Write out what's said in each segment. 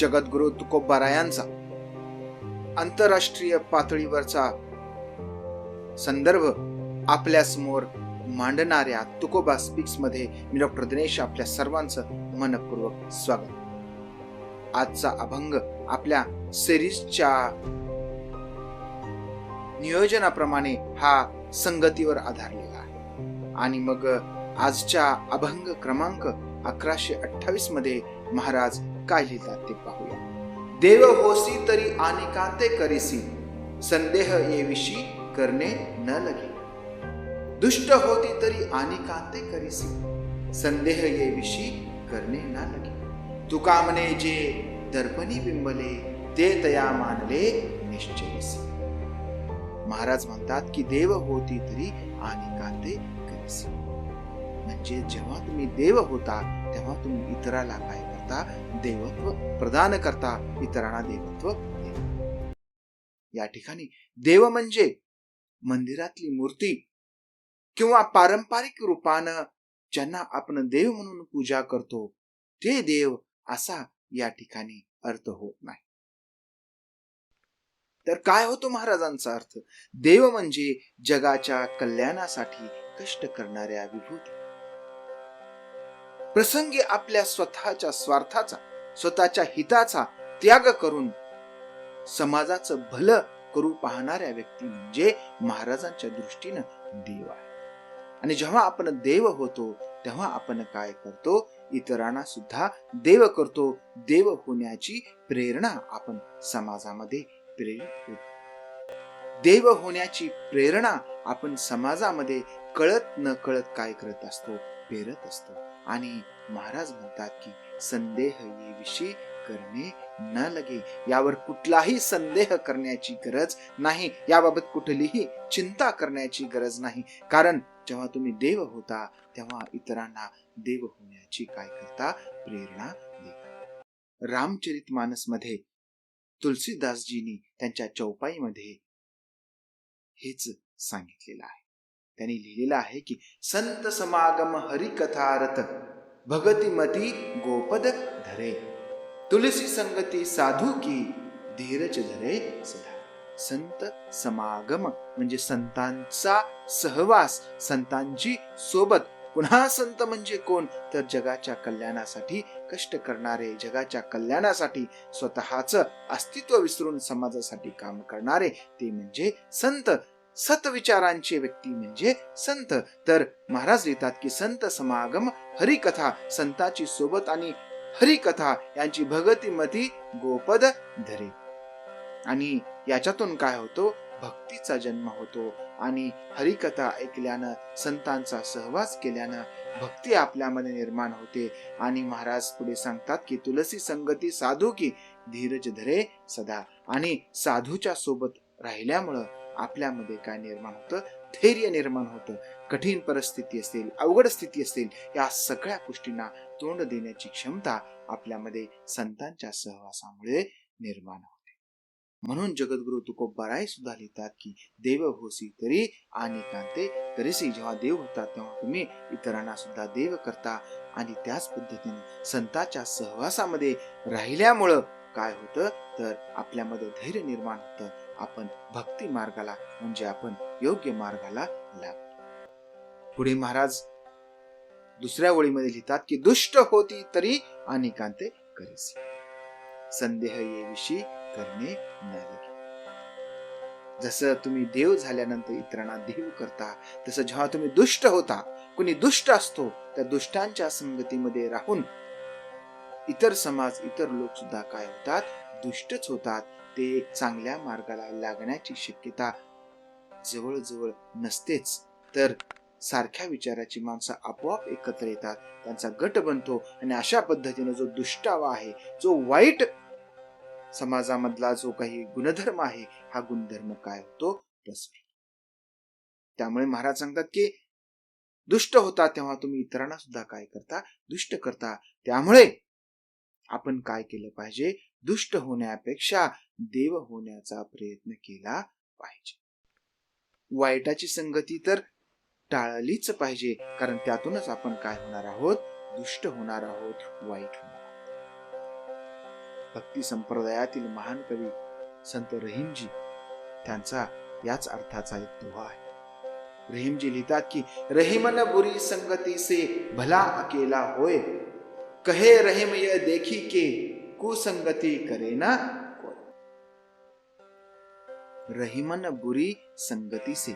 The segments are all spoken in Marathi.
जगद्गुरु तुकोबारायांचा आंतरराष्ट्रीय पातळीवरचा संदर्भ आपल्यासमोर मांडणाऱ्या तुकोबा स्पीक्समध्ये मी डॉक्टर दिनेश आपल्या सर्वांचं मनपूर्वक स्वागत. आजचा अभंग आपल्या सिरीजच्या नियोजनाप्रमाणे हा संगतीवर आधारलेला आहे. आणि मग आजच्या अभंग क्रमांक अकराशे अठ्ठावीसमध्ये महाराज काय लिहितात ते पाहूया. देव होसी तरी अनेकांते करीसी. संदेह येविषयी करणे न लगे. दुष्ट होती तरी अनेकांते करीसी. संदेह येविषयी करणे न लगे. तुका म्हणे जे दर्पणी बिंबले ते तया मानले निश्चयसी. महाराज म्हणतात की देव होती तरी अनेकांते करीसी. म्हणजे जेव्हा तुम्ही देव होता तेव्हा तुम्ही इतराला काय करता देवत्व प्रदान करता इतरांना देवत्व या ठिकाणी देव म्हणजे मंदिरातली मूर्ती किंवा पारंपरिक रूपानं ज्यांना आपण देव म्हणून पूजा करतो ते देव असा या ठिकाणी अर्थ होत नाही. तर काय होतो महाराजांचा अर्थ? देव म्हणजे जगाच्या कल्याणासाठी कष्ट करणाऱ्या विभूती. प्रसंगी आपल्या स्वतःच्या स्वार्थाचा स्वतःच्या हिताचा त्याग करून समाजाचं भलं करू पाहणाऱ्या व्यक्ती म्हणजे महाराजांच्या दृष्टीनं देव आहे. आणि जेव्हा आपण देव होतो तेव्हा आपण काय करतो? इतरांना सुद्धा देव करतो. देव होण्याची प्रेरणा आपण समाजामध्ये प्रेरित होतो. देव होण्याची प्रेरणा आपण समाजामध्ये कळत न कळत काय करत असतो? पेरत असतो. आणि महाराज म्हणतात की संदेह येविषयी करणे न लगे. यावर कुठलाही संदेह करण्याची गरज नाही. याबाबत कुठलीही चिंता करण्याची गरज नाही. कारण जेव्हा तुम्ही देव होता तेव्हा इतरांना देव होण्याची काय करता? प्रेरणा देता. रामचरित मानसमध्ये तुलसीदासजींनी त्यांच्या चौपाईमध्ये हेच सांगितलेलं आहे. त्यांनी लिहिलेलं आहे की संत समागम हरिकथारथ भगतीमती गोपद धरे तुलसी संगती साधू की धीरज धरे सदा संत समागम म्हणजे संतांचा सहवास संतांची सोबत. पुन्हा संत म्हणजे कोण? तर जगाच्या कल्याणासाठी कष्ट करणारे जगाच्या कल्याणासाठी स्वतःच अस्तित्व विसरून समाजासाठी काम करणारे ते म्हणजे संत. सतविचारांचे व्यक्ती म्हणजे संत. तर महाराज लिहितात की संत समागम हरिकथा संताची सोबत आणि हरिकथा यांची भगतीमती गोपद धरे. आणि याच्यातून काय होतो? भक्तीचा जन्म होतो. आणि हरिकथा ऐकल्यानं संतांचा सहवास केल्यानं भक्ती आपल्यामध्ये निर्माण होते. आणि महाराज पुढे सांगतात की तुलसी संगती साधू की धीरज धरे सदा. आणि साधूच्या सोबत राहिल्यामुळं आपल्यामध्ये काय निर्माण होतं? धैर्य निर्माण होतं. कठीण परिस्थिती असेल अवघड स्थिती असेल या सगळ्या गोष्टींना तोंड देण्याची क्षमता आपल्यामध्ये संतांच्या सहवासामुळे निर्माण होते. म्हणून जगद्गुरु तुकोबाराय सुद्धा लिहितात की देव होसी तरी आणि कांते तरीसी. जेव्हा देव होता तेव्हा तुम्ही इतरांना सुद्धा देव करता. आणि त्याच पद्धतीने संतांच्या सहवासामध्ये राहिल्यामुळं काय होतं? तर आपल्यामध्ये धैर्य निर्माण होतं. आपण भक्ती मार्गाला म्हणजे आपण योग्य मार्गाला लागतो पुढे महाराज दुसऱ्या ओळीमध्ये लिहितात की दुष्ट होती तरी अनेकांते करीसी. संदेह येविषयी करणे न लगे जसं तुम्ही देव झाल्यानंतर इतरांना देव करता तसं जेव्हा तुम्ही दुष्ट होता कुणी दुष्ट असतो त्या दुष्टांच्या संगतीमध्ये राहून इतर समाज इतर लोक सुद्धा काय होतात? दुष्टच होतात ते चांगल्या मार्गाला लागण्याची शक्यता जवळजवळ नसतेच. तर सारख्या विचाराची माणसं आपोआप एकत्र येतात त्यांचा गट बनतो आणि अशा पद्धतीनं जो दुष्टावा आहे जो वाईट समाजामधला जो काही गुणधर्म आहे हा गुणधर्म काय होतो? पसरतो त्यामुळे महाराज सांगतात की दुष्ट होता तेव्हा तुम्ही इतरांना सुद्धा काय करता? दुष्ट करता. त्यामुळे आपण काय केलं पाहिजे? दुष्ट होण्यापेक्षा देव होण्याचा प्रयत्न केला पाहिजे. वाईटाची संगती तर टाळलीच पाहिजे कारण त्यातूनच आपण काय होणार आहोत? दुष्ट होणार आहोत वाईट होणार आहोत. भक्ती संप्रदायातील महान कवी संत रहीमजी त्यांचा याच अर्थाचा एक दोहा आहे. रहीमजी लिहितात की रहीमन बुरी संगती से भला अकेला होय. कहे रहीम ये देखी के कुसंगती करेना रहीमन बुरी संगती से.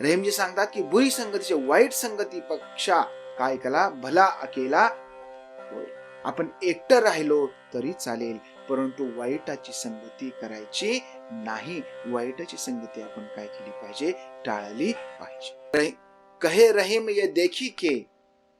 रहीमजी सांगतात की बुरी संगतीचे वाईट संगती पक्षा काय कला? भला अकेला आपण एकटं राहिलो तरी चालेल परंतु वाईटाची संगती करायची नाही. वाईटाची संगती आपण काय केली पाहिजे? टाळली पाहिजे. कहे रहीम ये देखी के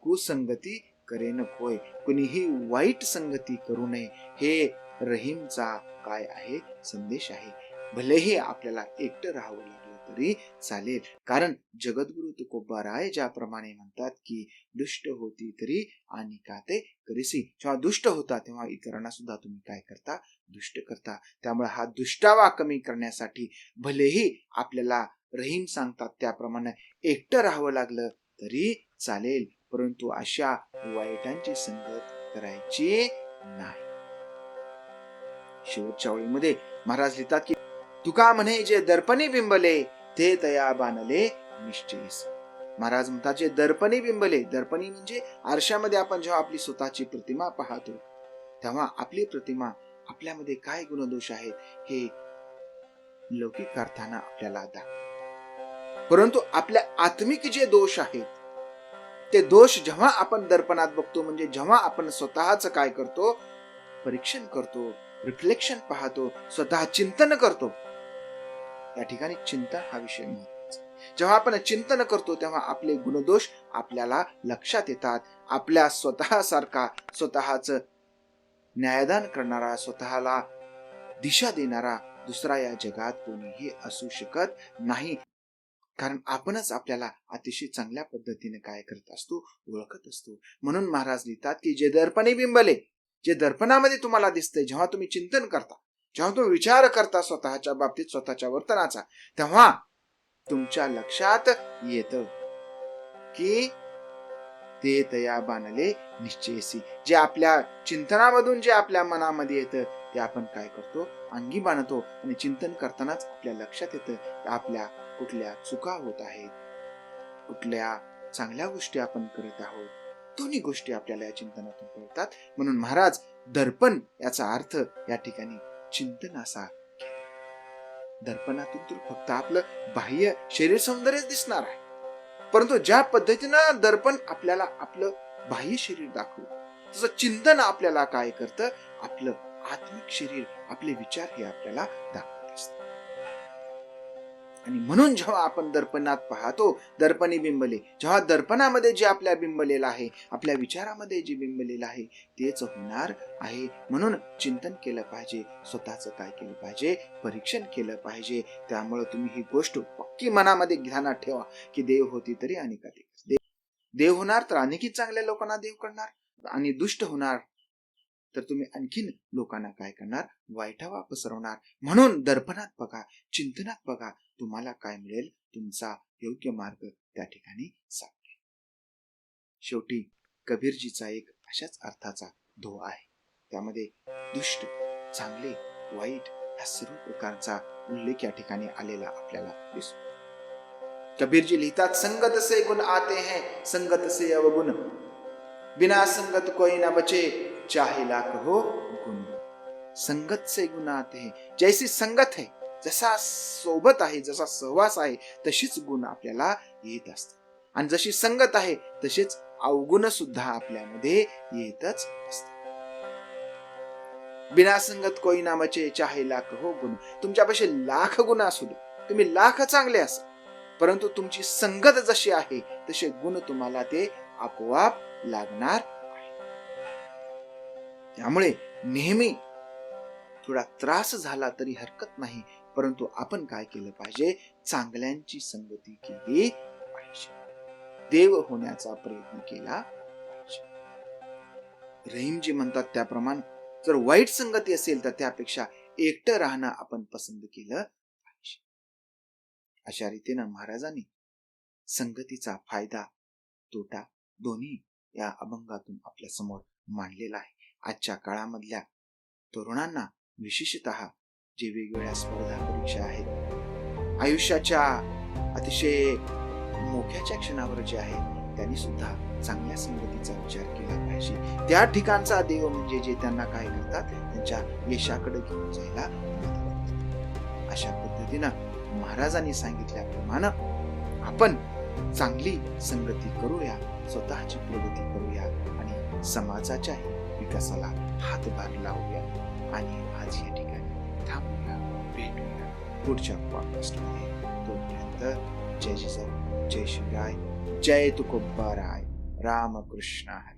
कुसंगती करेन होय कुणीही वाईट संगती करू नये. हे रहीमचा काय आहे? संदेश आहे. भलेही आपल्याला एकटं राहावं लागलं तरी चालेल. कारण जगद्गुरु तुकोबाराय ज्याप्रमाणे म्हणतात की दुष्ट होती तरी आणि का ते करीसी. जेव्हा दुष्ट होता तेव्हा इतरांना सुद्धा तुम्ही काय करता? दुष्ट करता. त्यामुळे हा दुष्टावा कमी करण्यासाठी भलेही आपल्याला रहीम सांगतात त्याप्रमाणे एकटं राहावं लागलं तरी चालेल. परंतु अशा वाईटांची संगत करायची नाही. शेवटच्या ओळीमध्ये महाराज लिहितात की तुका म्हणे जे दर्पणी बिंबले ते तया बांधले निश्चयस. महाराज म्हणतात जे दर्पणी बिंबले दर्पणी म्हणजे आरशामध्ये आपण जेव्हा आपली स्वतःची प्रतिमा पाहतो तेव्हा आपली प्रतिमा आपल्यामध्ये काय गुणदोष आहेत हे लौकिक अर्थानं आपल्याला दाख परंतु आपल्या आत्मिक जे दोष आहेत ते दोष जेव्हा आपण दर्पणात बघतो म्हणजे जेव्हा आपण स्वतःच काय करतो परीक्षण करतो रिफ्लेक्शन पाहतो स्वतः चिंतन करतो. या ठिकाणी चिंतन हा विषय जेव्हा आपण चिंतन करतो तेव्हा आपले गुणदोष आपल्याला लक्षात येतात. आपल्या स्वतःसारखा स्वतःच न्यायदान करणारा स्वतःला दिशा देणारा दुसरा या जगात कोणीही असू शकत नाही. कारण आपणच आपल्याला अतिशय चांगल्या पद्धतीने काय करत असतो ओळखत असतो. म्हणून महाराज लिहितात की जे दर्पणे बिंबले जे दर्पणामध्ये तुम्हाला दिसते जेव्हा तुम्ही चिंतन करता जेव्हा तुम्ही विचार करता स्वतःच्या बाबतीत स्वतःच्या वर्तनाचा तेव्हा तुमच्या लक्षात येत की ते तया बांधले निश्चयसी जे आपल्या चिंतनामधून जे आपल्या मनामध्ये येतं ते आपण काय करतो? अंगी बांधतो आणि चिंतन करतानाच आपल्या लक्षात येतं आपल्या कुठल्या चुका होत आहेत कुठल्या चांगल्या गोष्टी आपण करत आहोत दोन्ही गोष्टी आपल्याला या चिंतनातून कळतात. म्हणून महाराज दर्पण याचा अर्थ या ठिकाणी चिंतन असा. दर्पणातून तर फक्त आपलं बाह्य शरीर सौंदर्यच दिसणार आहे. परंतु ज्या पद्धतीनं दर्पण आपल्याला आपलं बाह्य शरीर दाखवत तसं चिंतन आपल्याला काय करतं? आपलं आत्मिक शरीर आपले विचार हे आपल्याला दाखवत असतात आणि म्हणून जेव्हा आपण दर्पणात पाहतो दर्पणी बिंबले जेव्हा दर्पणामध्ये जे आपल्या बिंबलेलं आहे आपल्या विचारामध्ये जे बिंबलेलं आहे तेच होणार आहे. म्हणून चिंतन केलं पाहिजे स्वतःचं काय केलं पाहिजे परीक्षण केलं पाहिजे. त्यामुळे तुम्ही ही गोष्ट पक्की मनामध्ये ध्यानात ठेवा की देव होती तरी अनेक देव देव होणार तर आणखी चांगल्या लोकांना देव करणार आणि दुष्ट होणार तर तुम्ही आणखीन लोकांना काय करणार? वाईटावा पसरवणार. म्हणून दर्पणात बघा चिंतनात बघा तुम्हाला काय मिळेल तुमचा योग्य मार्ग त्या ठिकाणी सापडेल शेवटी कबीरजीचा एक अशाच अर्थाचा धो आहे. त्यामध्ये दुष्ट चांगले वाईट या सर्व प्रकारचा उल्लेख या ठिकाणी आलेला आपल्याला दिसतो. कबीरजी लिहितात संगत से गुण आते हैं संगत से अवगुण. बिना संगत कोई ना बचे चाहे लाख हो गुण. संगत से गुण आते हैं। जैसी संगत है जसा सोबत आहे जसा सहवास आहे तशीच गुण आपल्याला येत असतात. आणि जशी संगत आहे तसेच अवगुण सुद्धा आपल्यामध्ये येतच असतात. बिना संगत कोई नामाचे चाहे लाख हो गुण. तुमच्यापाशी लाख गुण असू दे. तुम्ही लाख चांगले असा परंतु तुमची संगत जशी आहे तसे गुण तुम्हाला ते आपोआप लागणार त्यामुळे नेहमी थोडा त्रास झाला तरी हरकत नाही. परंतु आपण काय केलं पाहिजे? चांगल्यांची संगती केली पाहिजे. देव होण्याचा प्रयत्न केला पाहिजे. रहीमजी म्हणतात त्याप्रमाणे जर वाईट संगती असेल तर त्यापेक्षा एकटं राहणं आपण पसंत केलं पाहिजे. अशा रीतीनं महाराजांनी संगतीचा फायदा तोटा दोन्ही या अभंगातून आपल्यासमोर मांडलेला आहे. आजच्या काळामधल्या तरुणांना विशेषत जे वेगवेगळ्या स्पर्धा परीक्षा आहेत. आयुष्याच्या अतिशय मोक्याच्या क्षणावर जे आहे त्यांनी सुद्धा चांगल्या संगतीचा विचार केला पाहिजे. त्या ठिकाणचा देव म्हणजे जे त्यांना काय करतात त्यांच्या यशाकडे घेऊन जायला अशा पद्धतीनं महाराजांनी सांगितल्याप्रमाणे आपण चांगली संगती करूया स्वतःची प्रगती करूया आणि समाजाच्याही विकासाला हातभार लावूया. आणि आज या ठिकाणी थांबूया. भेटूया. पुढच्या पॉडकास्टमध्ये तोपर्यंत जय जिजाऊ जय शिवराय जय तुकोबाराय. रामकृष्ण हरी.